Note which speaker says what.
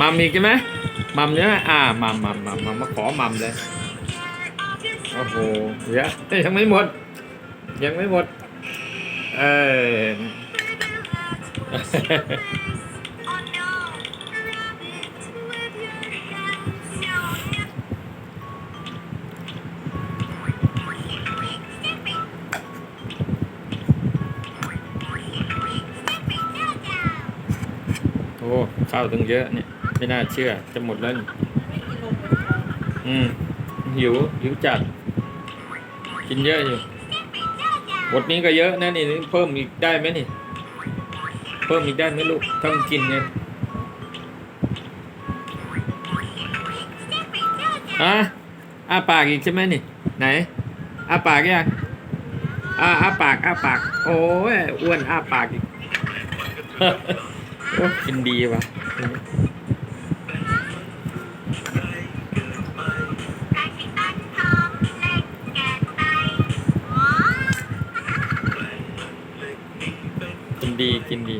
Speaker 1: มัมอีกใช่ไหมมัมใช่ไหมอ่ามัมมัมมัมมัมมาขอมัมเลยโอ้โหเดี๋ยวยังไม่หมด ยังไม่หมด เออ โอ้ข้าวตั้งเยอะเนี่ย ไม่น่าเชื่อ จะหมดแล้วนี่อืม หิว หิวจัด กินเยอะอยู่บทนี้ก็เยอะนะนี่เพิ่มอีกได้ไหมนี่ เพิ่มอีกได้ไหมลูกต้องกินไงอะอ้าปากอีกใช่ไหมนี่ ไหนอ้าปากยังอ้าอ้าปากอ้าปาก โอ้ยอ้วนอ้าปากอีกโอ้กินดีว่ะกินดีกินดี